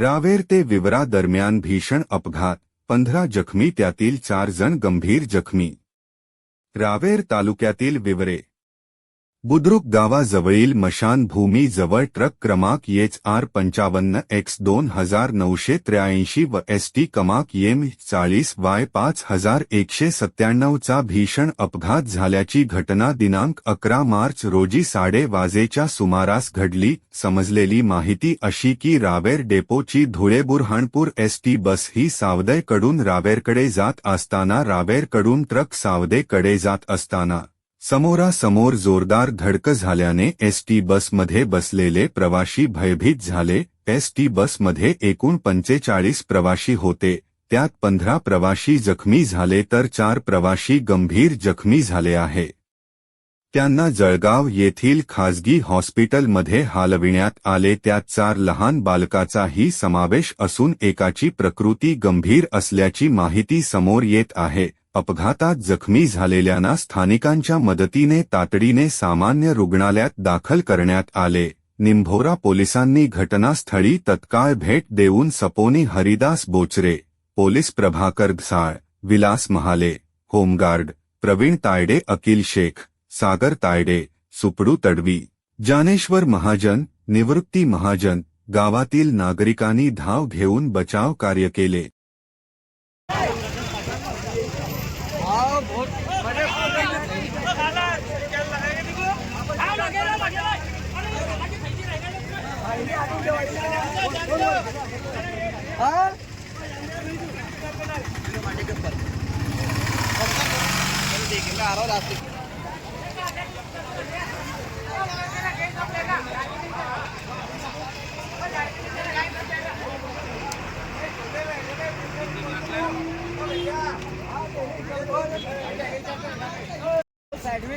रावेर ते विवरा दरम्यान भीषण अपघात पंधरा जखमी त्यातील चार जण गंभीर जखमी. रावेर तालुक्यातील विवरे बुद्रुक गावाजवळील मशानभूमीजवळ ट्रक क्रमांक एच आर पंचावन्न एक्स दोन हजार नऊशे त्र्याऐंशी व एस टी क्रमांक एम चाळीस वाय पाच हजार एकशे सत्त्याण्णवचा भीषण अपघात झाल्याची घटना दिनांक अकरा मार्च रोजी साडे वाजेच्या सुमारास घडली. समजलेली माहिती अशी की रावेर डेपोची धुळे बुरहाणपूर एसटी बस ही सावदेकडून रावेरकडे जात असताना रावेरकडून ट्रक सावदेकडे जात असताना समोरासमोर जोरदार धडक झाल्याने एसटी बसमध्ये बसलेले प्रवाशी भयभीत झाले. एसटी बसमध्ये एकूण पंचेचाळीस प्रवाशी होते. त्यात पंधरा प्रवाशी जखमी झाले तर चार प्रवाशी गंभीर जखमी झाले आहे. त्यांना जळगाव येथील खासगी हॉस्पिटलमध्ये हालविण्यात आले. त्यात चार लहान बालकाचाही समावेश असून एकाची प्रकृती गंभीर असल्याची माहिती समोर येत आहे. अपघातात जखमी झालेल्यांना स्थानिकांच्या मदतीने तातडीने सामान्य रुग्णालयात दाखल करण्यात आले. निंभोरा पोलिसांनी घटनास्थळी तत्काळ भेट देऊन सपोनी Haridas Bochare police Prabhakar Dhasal Vilas Mahale home guard Pravin Tayde Akil Shaikh Sagar Tayde Supadu Tadvi Dnyaneshwar Mahajan Nivrutti Mahajan गावातील नागरिकांनी धाव घेऊन बचाव कार्य केले. आरो रास्ते साइड में